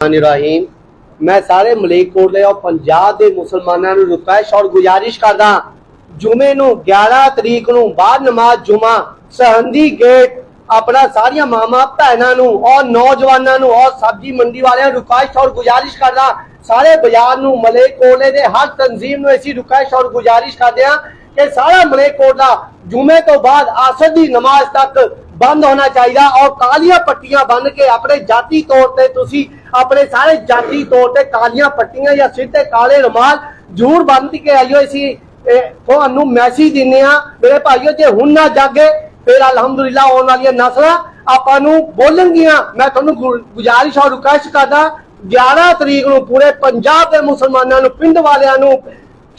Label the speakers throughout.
Speaker 1: ਰਹੀਮ ਮੈਂ ਸਾਰੇ ਮਲੇਕਕੋਟਲੇ ਔਰ ਪੰਜਾਬ ਦੇ ਮੁਸਲਮਾਨਾਂ ਨੂੰ ਰਿਕੁਐਸਟ ਔਰ ਗੁਜ਼ਾਰਿਸ਼ ਕਰਦਾ ਜੁਮੇ ਨੂੰ 11 ਤਰੀਕ ਨੂੰ ਬਾਅਦ ਨਮਾਜ਼ ਜੁਮਾ ਸਹੰਦੀ ਗੇਟ ਆਪਣਾ ਸਾਰੀਆਂ ਮਾਮਾ ਭੈਣਾਂ ਨੂੰ ਔਰ ਨੌਜਵਾਨਾਂ ਨੂੰ ਔਰ ਸਬਜ਼ੀ ਮੰਡੀ ਵਾਲਿਆਂ ਨੂੰ ਰਿਕੁਐਸਟ ਔਰ ਗੁਜ਼ਾਰਿਸ਼ ਕਰਦਾ ਸਾਰੇ ਬਾਜ਼ਾਰ ਨੂੰ ਮਲੇਕਕੋਟਲੇ ਦੇ ਹਰ ਤਨਜ਼ੀਮ ਨੂੰ ਅਸੀਂ ਰਿਕੁਐਸਟ ਔਰ ਗੁਜ਼ਾਰਿਸ਼ ਕਰਦੇ ਹਾਂ ਕਿ ਸਾਰਾ ਮਲੇਕੋਟਲਾ ਜੁਮੇ ਤੋਂ ਬਾਅਦ ਆਸਰ ਦੀ ਨਮਾਜ਼ ਤੱਕ ਬੰਦ ਹੋਣਾ ਚਾਹੀਦਾ ਔਰ ਕਾਲੀਆਂ ਪੱਟੀਆਂ ਬੰਨ ਕੇ ਆਪਣੇ ਜਾਤੀ ਤੌਰ ਤੇ ਤੁਸੀਂ ਆਪਣੇ ਸਾਰੇ ਜਾਤੀ ਤੌਰ ਤੇ ਕਾਲੀਆਂ ਪੱਟੀਆਂ ਜਾਂ ਸਿਰ ਕਾਲੇ ਰੁਮਾਲ ਜ਼ਰੂਰ ਬੰਨ ਕੇ ਆਇਓ ਅਸੀਂ ਤੁਹਾਨੂੰ ਮੈਸੇਜ ਦਿੰਨੇ ਆ ਮੇਰੇ ਭਾਈਓ, ਜੇ ਹੁਣ ਨਾ ਜਾਗੇ, ਫਿਰ ਅਲਹਮਦੁਲਿਲਾ ਆਉਣ ਵਾਲੀਆਂ ਨਸਲਾਂ ਆਪਾਂ ਨੂੰ ਬੋਲਣਗੀਆਂ। ਮੈਂ ਤੁਹਾਨੂੰ ਗੁਜ਼ਾਰਿਸ਼ ਔਰ ਰਿਕੁਐਸਟ ਕਰਦਾ 11 ਤਰੀਕ ਨੂੰ ਪੂਰੇ ਪੰਜਾਬ ਦੇ ਮੁਸਲਮਾਨਾਂ ਨੂੰ, ਪਿੰਡ ਵਾਲਿਆਂ ਨੂੰ,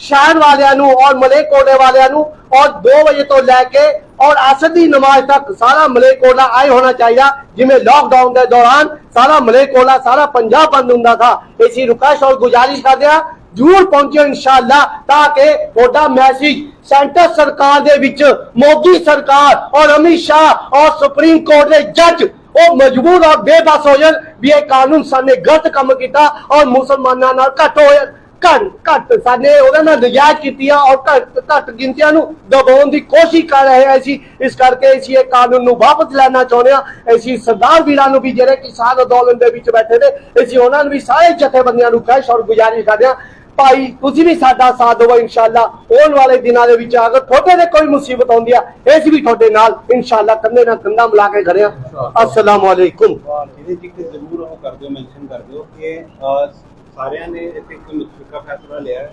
Speaker 1: ਸ਼ਹਿਰ ਵਾਲਿਆਂ ਨੂੰ ਔਰ ਮਲੇਕੋਟੇ ਵਾਲਿਆਂ ਨੂੰ ਔਰ 2 ਵਜੇ ਤੋਂ ਲੈ ਕੇ ਔਰ ਅਸਰ ਦੀ ਨਮਾਜ਼ ਤੱਕ ਸਾਰਾ ਮਲੇਕੋਟਲਾ ਆਏ ਹੋਣਾ ਚਾਹੀਦਾ। ਜਿਵੇਂ ਲਾਕਡਾਊਨ ਦੇ ਦੌਰਾਨ ਸਾਰਾ ਮਲੇਕੋਟਲਾ, ਸਾਰਾ ਪੰਜਾਬ ਬੰਦ ਹੁੰਦਾ ਥਾ। ਇਸੀ ਰਿਕੁਐਸਟ ਔਰ ਗੁਜ਼ਾਰਿਸ਼ ਕਰਦੇ ਆ ਜ਼ਰੂਰ ਪਹੁੰਚਿਓ ਇਨਸ਼ਾਅੱਲਾ ਤਾਂ ਕਿ ਤੁਹਾਡਾ ਮੈਸੇਜ ਸੈਂਟਰ ਸਰਕਾਰ ਦੇ ਵਿੱਚ, ਮੋਦੀ ਸਰਕਾਰ ਔਰ ਅਮਿਤ ਸ਼ਾਹ ਔਰ ਸੁਪਰੀਮ ਕੋਰਟ ਦੇ ਜੱਜ, ਉਹ ਮਜਬੂਰ ਔਰ ਬੇਬਸ ਹੋ ਜਾਣ ਵੀ ਇਹ ਕਾਨੂੰਨ ਸਾਨੇ ਗਲਤ ਕੰਮ ਕੀਤਾ ਔਰ ਮੁਸਲਮਾਨਾਂ ਨਾਲ ਘੱਟ ਹੋਇਆ ਘੱਟ ਘੱਟ। ਸਾਨੇ ਉਹਨਾਂ ਨਾਲ ਨਜਾਇਜ਼ ਕੀਤੀ ਆ ਔਰ ਘੱਟ ਘੱਟ ਗਿਣਤੀਆਂ ਨੂੰ ਦਬਾਉਣ ਦੀ ਕੋਸ਼ਿਸ਼ ਕਰ ਰਹੇ ਆ ਅਸੀਂ। ਇਸ ਕਰਕੇ ਅਸੀਂ ਇਹ ਕਾਨੂੰਨ ਨੂੰ ਵਾਪਸ ਲੈਣਾ ਚਾਹੁੰਦੇ ਆ ਅਸੀਂ ਸਰਦਾਰ ਵੀਰਾਂ ਨੂੰ ਵੀ ਜਿਹੜੇ ਕਿਸਾਨ ਅੰਦੋਲਨ ਦੇ ਵਿੱਚ ਬੈਠੇ ਨੇ ਅਸੀਂ ਉਹਨਾਂ ਨੂੰ ਵੀ ਸਾਰੇ ਜਥੇਬੰਦੀਆਂ ਨੂੰ ਕਹਿ ਔਰ ਗੁਜ਼ਾਰਿਸ਼ ਕਰਦੇ ਆ ਭਾਈ ਤੁਸੀਂ ਵੀ ਸਾਡਾ ਸਾਥ ਦਿਓ ਇਨਸ਼ਾਅੱਲਾ। ਆਉਣ ਵਾਲੇ ਦਿਨਾਂ ਦੇ ਵਿੱਚ ਅਗਰ ਤੁਹਾਡੇ ਤੇ ਕੋਈ ਮੁਸੀਬਤ ਆਉਂਦੀ ਆ ਅਸੀਂ ਵੀ ਤੁਹਾਡੇ ਨਾਲ ਇਨਸ਼ਾਅੱਲਾ ਕੰਧੇ ਨਾਲ ਕੰਧਾ ਮਿਲਾ ਕੇ ਖੜੇ ਆ ਅਸਲਾਮ
Speaker 2: ਜ਼ਰੂਰ ਉਹ ਕਰ ਦਿਓ ਮੈਂਸ਼ਨ ਕਰ ਦਿਓ ਕਿ ਸਾਰਿਆਂ ਨੇ ਇੱਥੇ ਇੱਕ ਮੁਤਫਿਕਾ ਫੈਸਲਾ ਲਿਆ ਹੈ।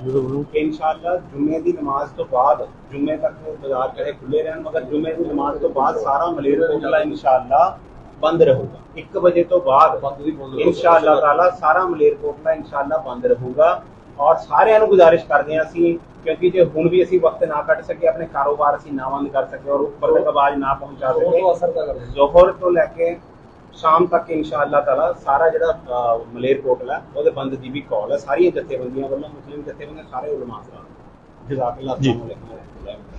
Speaker 2: ਕਿ ਇਨਸ਼ਾਅੱਲਾ ਜੁਮੇ ਦੀ ਨਮਾਜ਼ ਤੋਂ ਬਾਅਦ ਜੁਮੇ ਤੱਕ ਬਾਜ਼ਾਰ ਚਾਹੇ ਖੁੱਲੇ ਰਹਿਣ ਮਗਰ ਜੁਮੇ ਦੀ ਨਮਾਜ਼ ਤੋਂ ਬਾਅਦ ਸਾਰਾ ਮਲੇਰਕੋਟਲਾ ਇਨਸ਼ਾਅੱਲਾ ਬੰਦ ਰਹੂਗਾ। 1 ਵਜੇ ਤੋਂ ਬਾਅਦ ਇਨਸ਼ਾਅੱਲਾ ਤਾਲਾ ਸਾਰਾ ਮਲੇਰਕੋਟਲਾ ਇਨਸ਼ਾਅੱਲਾ ਬੰਦ ਰਹੂਗਾ। ਔਰ ਸਾਰਿਆਂ ਨੂੰ ਗੁਜ਼ਾਰਿਸ਼ ਕਰਦੇ ਹਾਂ ਅਸੀਂ ਕਿਉਂਕਿ ਜੇ ਹੁਣ ਵੀ ਅਸੀਂ ਵਕਤ ਨਾ ਕੱਢ ਸਕੇ ਆਪਣੇ ਕਾਰੋਬਾਰ ਅਸੀਂ ਨਾ ਬੰਦ ਕਰ ਸਕੇ ਔਰ ਉੱਪਰ ਤੱਕ ਆਵਾਜ਼ ਨਾ ਪਹੁੰਚਾ ਸਕੇ ਜ਼ੋਹਰ ਤੋਂ ਲੈ ਕੇ ਸ਼ਾਮ ਤੱਕ ਇਨਸ਼ਾਅੱਲਾ ਤਾਲਾ ਸਾਰਾ ਜਿਹੜਾ ਅਹ, ਮਲੇਰਕੋਟਲਾ ਉਹਦੇ ਬੰਦ ਦੀ ਵੀ ਕਾਲ ਹੈ। ਸਾਰੀਆਂ ਜਥੇਬੰਦੀਆਂ ਵੱਲੋਂ ਮੁਸਲਿਮ ਜਥੇਬੰਦੀਆਂ ਸਾਰੇ ਉਲਮਾ ਸਲਾਮ ਜਜ਼ਾਕੱਲਾ
Speaker 3: ਜੀ।
Speaker 2: ਅਸਲਾਮ